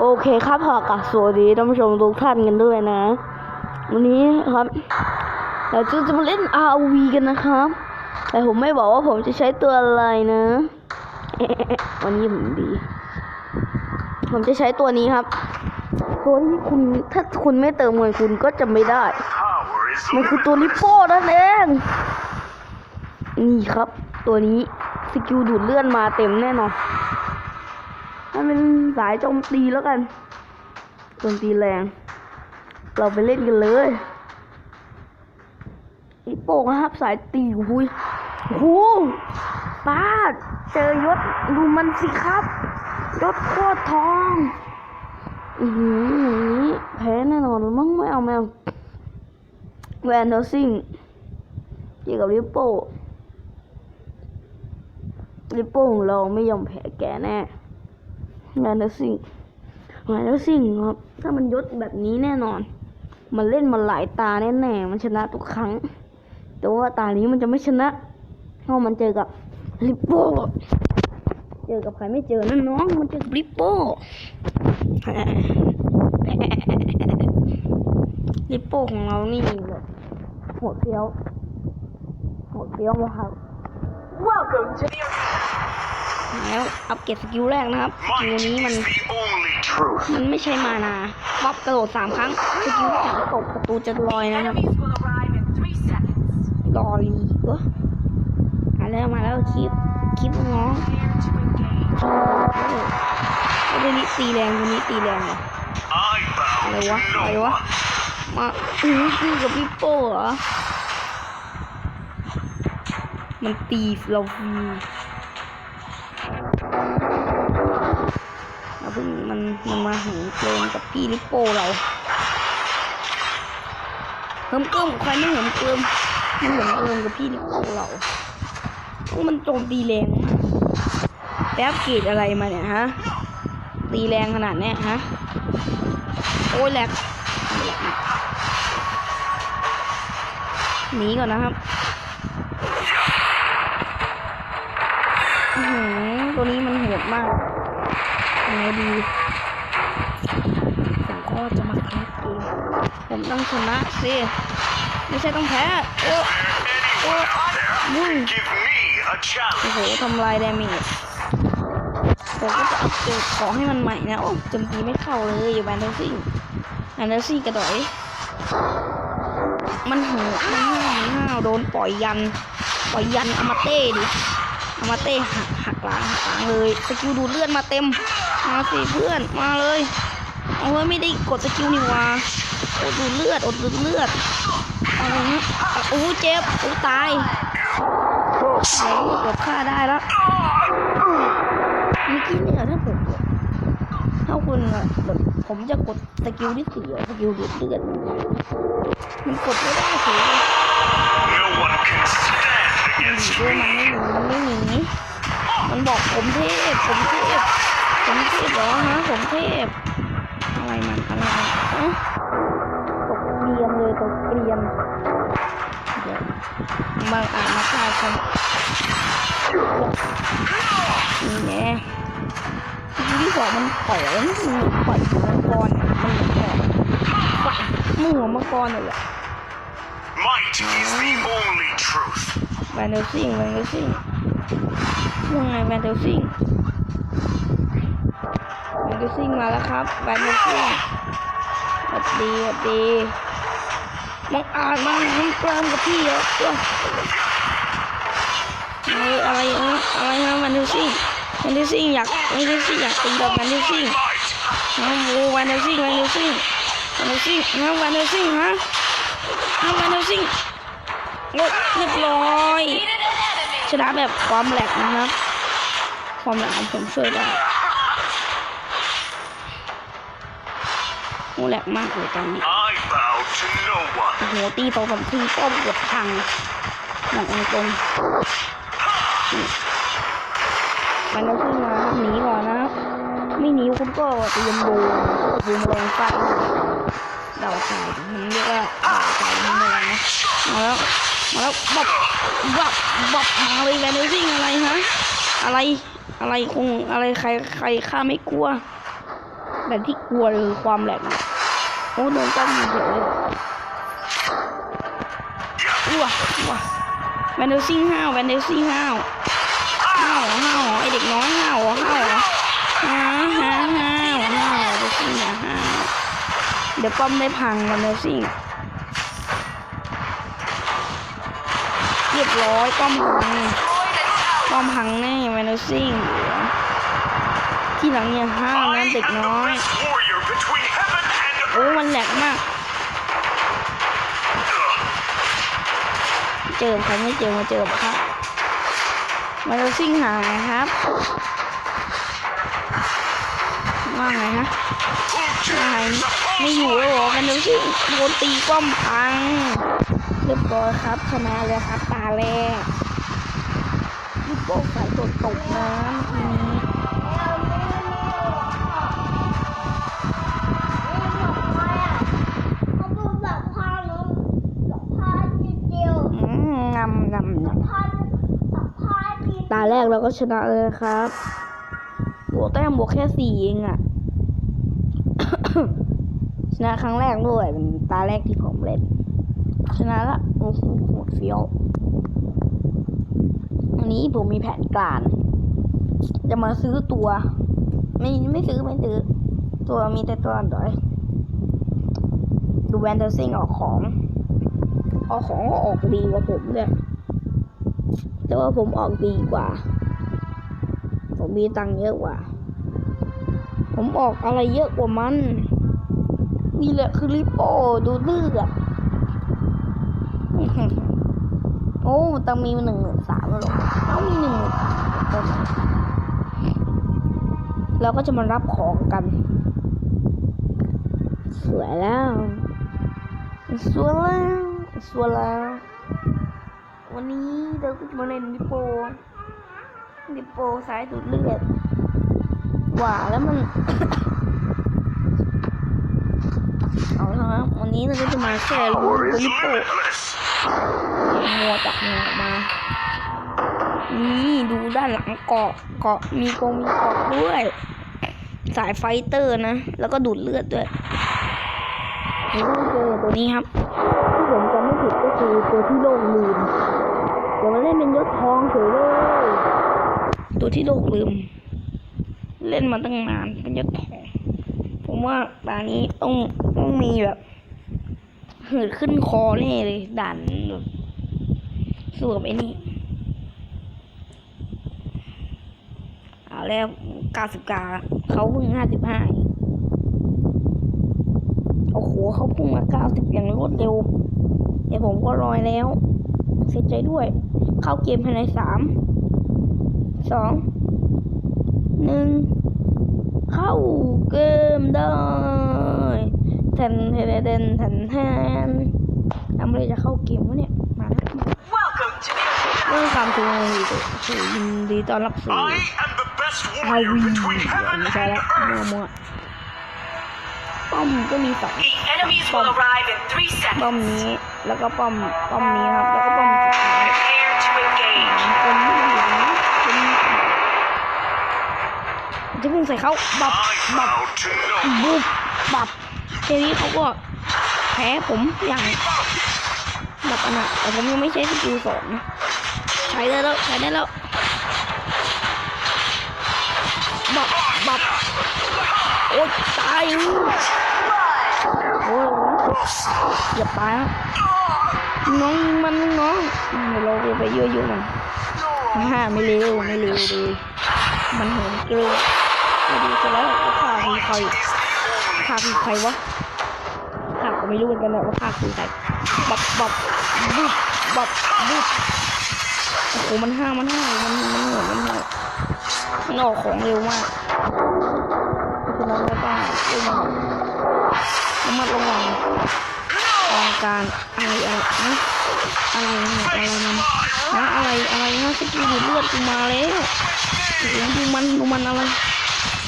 โอเคครับขอกราบสวัสดีท่านผู้ชมทุกท่านกันด้วยนะ วันนี้ครับเราจะจะมาเล่น RV กันนะครับ แต่ผมไม่บอกว่าผมจะใช้ตัวอะไรนะ วันนี้ผมดี ผมจะใช้ตัวนี้ครับตัวที่คุณถ้าคุณไม่เติมเงินคุณก็จะไม่ได้ มันคือตัวลิปโป้นั่นเอง นี่ครับ ตัวนี้ สกิลดูดเลื่อนมาเต็มแน่นอนถ้าเป็นสายโจมตีแล้วกันโจมตีแรง เราไปเล่นกันเลยลิปโป้นะครับสายตีหุยโอ้โหป้าเจอยศดูมันสิครับยศโคตรทองอือหืออย่างนี้แพ้แน่นอนมั้งไม่เอาแมวแวนเดอร์ซิงเกี่ยวกับลิปโป้ ลิปโป้ของเราไม่ยอมแพ้แกแน่แวนเดอร์ซิงแวนเดอร์ซิงครับ ถ้ามันยศแบบนี้แน่นอน มันเล่นมาหลายตาแน่ๆมันชนะทุกครั้ง แต่ว่าตานี้มันจะไม่ชนะเพราะมันเจอกับลิปโป้เจอกับใครไม่เจอนั่นน้อง มันเจอกับลิปโป้ลิปโป้ของเรานี่แบบหัวเฟี้ยวหัวเฟี้ยวมากครับ Welcome to the แล้วอัปเกรดสกิลแรกนะครับสกิลนี้มันมันไม่ใช่มานาป๊อปกระโดดสามครั้งสกิลสามตกประตูจะลอยนะครับ Enemies will arrive in three seconds. รอรีวะมาแล้วมาแล้วคลิปคลิปน้อง Clear to engage. ก็ตัวนี้ตีแรงตัวนี้ตีแรงเหรออะไรวะอะไรวะมาอื้คือกับลิปโป้เหรอมันตีเราฟรี เราเพิ่งมันมันมาหึงเกินกับพี่ลิปโปเราเหิมเกิมใครไม่เหิมเกิมมันเหิมเกิมกับพี่ลิปโปเราโอ้มันโจมตีแรงแป๊บเกรดอะไรมาเนี่ยฮะ ตีแรงขนาดเนี้ยฮะ โอ้ยแหลกหนีก่อนนะครับอื้อหือ ตัวนี้มันโหดมากยังไงดีผมก็จะมาแคสเกมผมต้องชนะสิไม่ใช่ต้องแพ้โอ้ Anyone out there? Woo. Give me a โอ้โหทำลายดาเมจผมก็จะอัปเกรดของให้มันใหม่นะโอ้จมตีไม่เข้าเลยอยู่แบนเดอร์ซิ่งแบนเดอร์ซิ่งกระโดดมันโหดมันห้าวมันห้าวโดนปล่อยยัน ปล่อยยันอามาเต้ดิ อามาเต้หักหักหลังหักหลังเลยสกิลดูดเลือดมาเต็มมาสิเพื่อนมาเลยเอาไว้ยไม่ได้กดสกิลนี่ว่าอดดูดเลือดอดดูดเลือดเอาเลยนะโอ้เจ็บโอ้ตายโอ้เกือบฆ่าได้แล้วเมื่อกี้เนี่ยถ้าผมถ้าคุณอะแบบผมจะกดสกิลที่สี่อะสกิลดูดเลือดมันกดไม่ได้เมันบอกผมเทพ ผมเทพ ผมเทพเหรอฮะ ผมเทพ อะไรมันอะไรมันเอ๊ะตกเกรียนเลยตกเกรียนเดี๋ยวบางอาจมาฆ่าฉันนี่แน่ทีที่สองมันปล่อยมันปล่อยหัวมังกรอะมันปล่อยปล่อยมือหัวมังกรเลยแหละ Might is the only truth. แว ยังไงแวนเดอร์ซิงแวนเดอร์ซิงมาแล้วครับแวนเดอร์ซิงสวัสดีสวัสดีมังอ่าจมาทำเติมกับพี่เยอะด้อะไรเอ้ยอะไรนะแวนเดอร์ซิงแวนเดอร์ซิงอยากแวนเดอร์ซิงอยากตีกับแวนเดอร์ซิง Might. ฮะโอ้แวนเดอร์ซิงแวนเดอร์ซิงแวนเดอร์ซิงฮะแวนเดอร์ซิงฮะฮะแวนเดอร์ซิงโอ้เรียบร้อย ชนะแบบความแหลกนะครับ ความแหลกของผมช่วยได้โอ้แหลกมากเลยตอนนี้โอ้โหตีสอสามทีป้อมเกือบพังบอกตรงมันต้องขึ้นมาครับหนีก่อนนะครับไม่หนีคุณก็เตรียมบูบูมแรงฟาดเดาใจมันเรียกว่าเดาใจมันอะไรนะ มาแล้วบับบับบับมาเลยแวนเดอร์ซิงอะไรฮะอะไรอะไรคงอะไรใครใครข้าไม่กลัว แต่ที่กลัวคือความแหลกเนี่ยโอ้โดนต้องยิงเฉยเลยอ้วอ้วแวนเดลซิงห้าวแวนเดลซิงห้าวห้าวเหรอห้าวไอเด็กน้อยห้าวเหรอห้าวห้าวห้าวห้าวห้าวเดลซิงอย่าห้าวเดี๋ยวป้อมได้พังแวนเดลซิง เรียบร้อยป้อมพังป้อมพังแน่แวนเดลซิงที่หลังอย่าห้าวนะเด็กน้อยโอ้มันแหลกมาก เจอใครไม่เจอมาเจอพระมาเราซิ่งหาไงครับว่าไงฮะว่าไงไม่อยู่แล้วเหรอมันเดูซิ่งโดนตีป้อมพัง เรียบร้อยครับชนะเลยครับตาแรกลูกโป่งใสายตกตกนะเมื่อกี้นี้เขาพูดแบบพาน้องแบบพาจีเดียวอืมงำงำงาแบบพาจีตาแรกเราก็ชนะเลยครับบวกแต้มบวกแค่สี่เองอะชนะครั้งแรกด้วยเป็นตาแรกที่ผมเล่น ชนะละโอ้โหโหดเฟี้ยว อันนี้ผมมีแผนการ จะมาซื้อตัว ไม่ไม่ซื้อไม่ซื้อ ตัวมีแต่ตัวอันดอยดูแวนเดอร์ซิงออกของออกของออกดีกว่าผมเนี่ยแต่ว่าผมออกดีกว่า ผมมีตังค์เยอะกว่า ผมออกอะไรเยอะกว่ามัน นี่แหละคือริปโป้ดูเลือด โอ้ตังมีหนึ่งหมื่นสามแล้วเหรอเอามีหนึ่งหมื่นเราก็จะมารับของกัน สวยแล้ว สวยแล้ว สวยแล้ว วันนี้เราก็จะมาเล่นดิโปดิโปสายดูดเลือดหว่าแล้วมัน เอาละครับวันนี้เราก็จะมาแค่ลู power ก is ดิโป limitless. มัวจากหัวมา นี่ดูด้านหลังเกาะเกาะมีกรงมีเกาะด้วย สายไฟเตอร์นะ แล้วก็ดูดเลือดด้วยนี่ก็เจอตัวนี้ครับที่ผมจำไม่ผิดก็คือตัวที่โลกลืมเดี๋ยวมาเล่นเป็นยศทองเฉยเลยตัวที่โลกลืม เล่นมาตั้งนานเป็นยศทองผมว่าตอนนี้ต้อง ต้องมีแบบหืดขึ้นคอแน่เลยด่านแบบสู้กับไอ้นี่เอาแล้วเก้าสิบกาเขาเพิ่งห้าสิบห้าโอ้โหเขาพุ่งมาเก้าสิบอย่างรวดเร็วแต่ผมก็รอยแล้วเสียใจด้วย เข้าเกมภายในสามสองหนึ่งเข้าเกมได้ ทนแทนแทนแทนแทนทำอะไรจะเข้าเกมวะเนี่ย มาแล้ว Welcome to the เรื่องความถึงสู่ยินดีต้อนรับสู่ I am the best ฮา warrior วี between heaven ไม่ใช่ and แล้ว earth. มัวมัวป้อมก็มีสอง The enemies will arrive in three ป้อม seconds. นี้ แล้วก็ป้อมป้อมนี้ครับ แล้วก็ป้อมสุดท้าย Prepare to engage. คนที่อยู่ตรงนี้คนจะพุ่งใส่เขาบับ I บับ vow to no บุบบับ แค่นี้เขาก็แพ้ผมอย่างแบบอนน่ะแต่ผมยังไม่ใช้สกิลสองนะใช้ได้แล้วใช้ได้แล้วบับบับโอ๊ยตายอู้โอ้ยอย่าตายนะน้องมันน้องเดี๋ยวเราจะไปยั่มันฮ่าไม่เร็วไม่เร็วเลยมันเหินเกลือไม่ดีจะแล้วว่าข้ามีใคร is the only ข้าคือใครวะ ก็ไม่รู้เหมือนกันแหละว่าข้าคือใครบับบับบุบบับบุบโอ้โหมันห้ามันห้ามันมันหนมันหนมันออกของเร็วมากเพราะฉะนั้นก็ต้องระวังระมัดระวังอองการอะไรอะไรนะอะไรนะอะไรมันนะอะไรอะไรนะสกิลดูดเลือดกูมาแล้วดูมันดูมันอะไร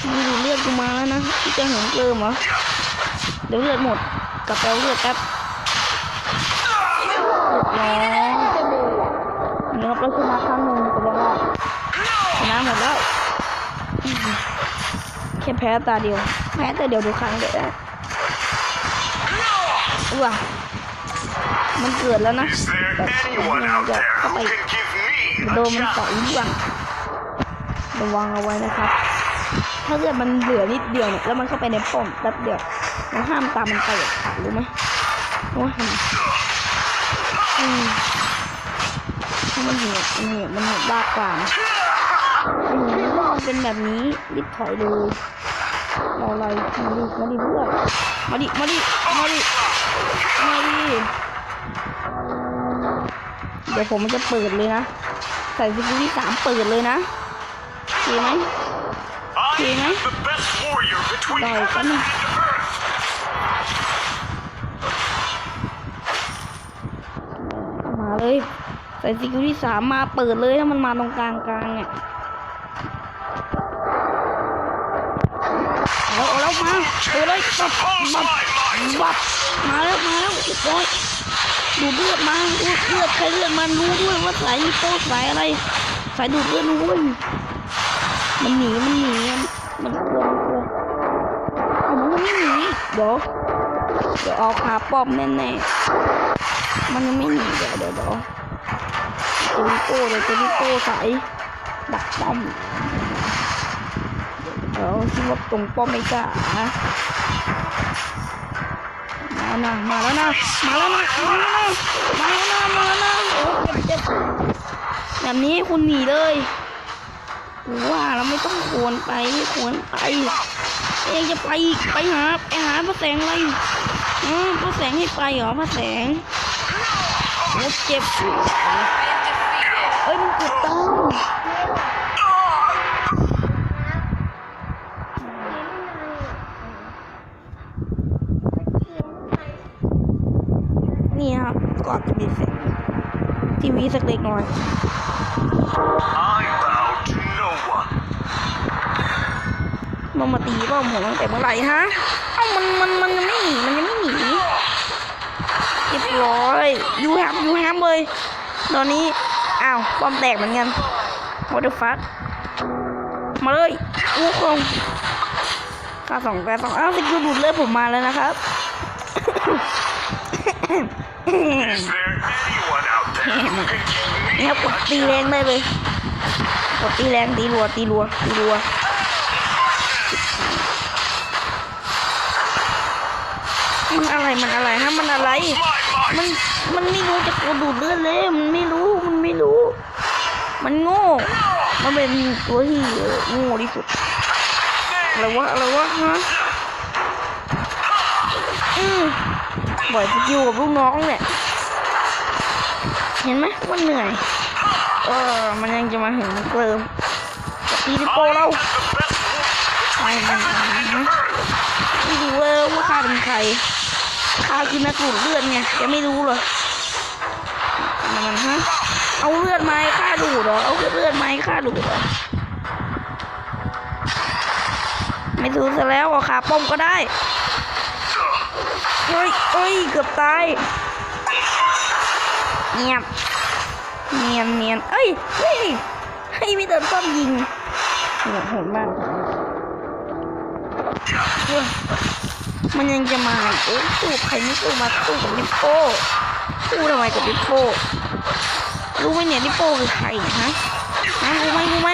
กิลดูดเลือดกูมาแล้วนะที่จะเหินเกลิมเหรอเดี๋ยวเลือดหมด กลับไปเอาเลือดแป๊บเรียบร้อยนี่ครับเราชนะครั้งหนึ่งแสดงว่าชนะหมดแล้วแค่แพ้ตาเดียว แพ้แต่เดียวดูครั้งเดียวนะว้ามันเกิดแล้วนะ Is there แต่ anyone out อยาก there เข้า who ไป can give me โด a นมันต่อย challenge? ร่วงระวังเอาไว้นะครับ ถ้าเกิดมันเหลือนิดเดียวเนี่ยแล้วมันเข้าไปในป้อมแป๊บเดียว เราห้ามตามมันไปเด็ดขาดรู้ไหมว่าทำไมอืมถ้ามันเหนียวมันเหนียวมันเหนียวบ้ากว่านะอืมมันเป็นแบบนี้รีบถอยเลยรออะไรมาดิมาดิเพื่อนมาดิมาดิมาดิมาดิเดี๋ยวผมมันจะเปิดเลยนะ ใส่สกิลที่สามเปิดเลยนะโอเคไหม I Okay, am man. the best warrior between Rồi, heaven cảm and ơn. earth. มาเลย ใส่สกิลที่สามมาเปิดเลยถ้ามันมาตรงกลางกลางเนี่ยเอาเอาแล้วมาเปิดเลยบับบับบับมาแล้วมาแล้วเรียบร้ยดูเลือดมาดูดเลือดใครเลือดมันรู้ด้วยว่าสายโป้สายอะไรสายดูดเลือดรู้วยมันหนีมันหนีมันกลัวมันกลัวเอามันไม่หนีเดี๋ยวเดี๋ยวเอาคาป้อมแน่ๆมันยังไม่หนีเดี๋ยวเดี๋ยวเดี๋ยว เจลิโป้เดี๋ยวเจลิโป้ใสดักป้อมเดี๋ยวคิดว่าตรงป้อมไม่กล้านะมานะมาแล้วนะมาแล้วนะมาแล้วนะมาแล้วนะมาแล้วนะโอ้เจ็บเจ็บแบบนี้คุณหนีเลยกูว่าเราไม่ต้องควรไปไม่ควรไปเองจะไปไปหาไปหาพระแสงอะไรอืมพระแสงให้ไปเหรอพระแสงโอ้เจ็บ เอ้ยมันเกือบตายนี่ครับก็อาจจะมีเสียงทีวีสักเล็กน้อย I bow to no one. มันมาตีป้อมผมตั้งแต่เมื่อไหร่ฮะ เอ้ามันมันมันยังไม่หนีมันยังไม่หนีเรียบร้อยยูแฮมยูแฮมเลย ตอนนี้ อ้าวป้อมแตกเหมือนกัน what the fuck มาเลยอู้คงกาสองกาสองอ้าวสกิลดูดเลือดผมมาแล้วนะครับ Is there anyone out there who can give นี่ me ครับกดตีแรงได้เลยกดตีแรงตีรัวตีรัวตีรัวมันอะไรมันอะไรฮะมันอะไร มันมันไม่รู้จะกดดูดเลือดเลยมันไม่รู้มันไม่รู้ มันโง่ มันเป็นตัวที่โง่ที่สุดอะไรวะอะไรวะฮะอืมบ่อยสกิลกับลูกน้องเนี่ยเห็นไหมว่าเหนื่อย เออ มันยังจะมาถึงเกลิมตีดิโปเรา am the best warrior ไปมันนะไม่รู้เลยว่าข้าเป็นใคร ข้าคือนักดูดเลือดไงแกไม่รู้เหรอมันมันฮะเอาเลือดมาให้ข้าดูดเหรอเอาเลือดมาให้ข้าดูดเหรอไม่ดูซะแล้วเอาขาป้อมก็ได้เฮ้ยเฮ้ยเกือบตายเงียบเนียนเนียนเอ้ยเฮ้ยเฮ้ไม่โดนป้อมยิงโหดโหดมาก มันยังจะมาเอ้สู้ใครไม่สู้มาสู้กับลิโป้สู้ทำไมกับลิโป้รู้ไหมเนี่ยลิโป้คือใครฮะฮะรู้ไหมรู้ไหม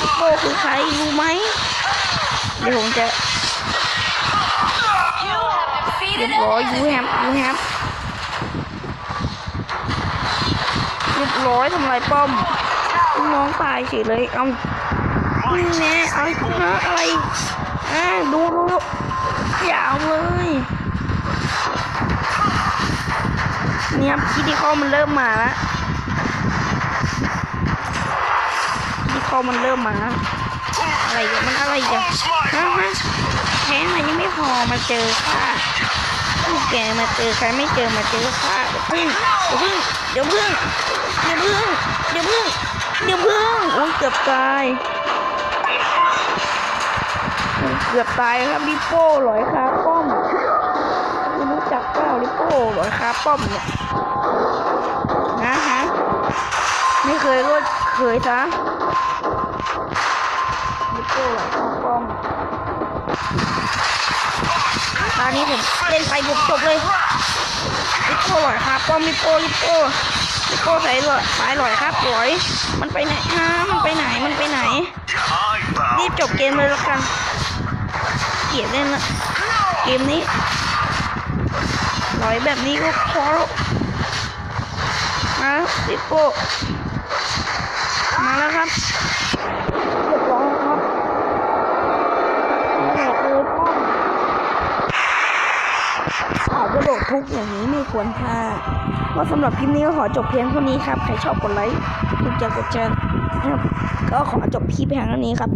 ลิโป้คือใครรู้ไหมเดี๋ยวผมจะเรียบร้อยยูแฮมยูแฮมเรียบร้อยทำลายป้อมน้องตายเฉยเลย เอา แน่อะไรฮะอะไรอ่าดูดูยาวเลยเนี่ยคิดที่ข้อมันเริ่มมาแล้วคิดที่ข้อมันเริ่มมาแล้วอะไรกันมันอะไรกัน Oppose my ฮะฮะแค่มันยังไม่พอมาเจอข้าพวกแกมาเจอใครไม่เจอมาเจอข้าเดี๋ยวพึ่งเดี๋ยวพึ่งเดี๋ยวพึ่งเดี๋ยวพึ่งเดี๋ยวพึ่งเดี๋ยวพึ่งโอ้ยเกือบตาย กือบตายครับลิโป้ลอยคาป้อมไม่รู้จักเปล่าลิโป้ลอยคาป้อมเนี่ยนะฮะไม่เคยก็เคยซะลิโป้ลอยคาป้อมตอนนี้ผมเล่นไปบุกจบเลยลิโป้ลอยคาป้อมลิโป้ลิโป้ลิโป้ใส่ลอยสายลอยครับลอย มันไปไหนฮะมันไปไหนมันไปไหนรีบจบเกมเลยละกัน กียดเล่นละเกมนี้ลอยแบบนี้ก็พอแล้วมาลิโป้มาแล้วครับเรียบร้อยครับแหกเลยป้อมข่าวกระโดดทุกอย่างนี้ไม่ควรพลาดก็สำหรับคลิปนี้ก็ขอจบเพียงเท่านี้ครับ ใครชอบกดไลค์ถูกใจกดแชร์นะครับก็ขอจบคลิปเพียงเท่านี้ครับ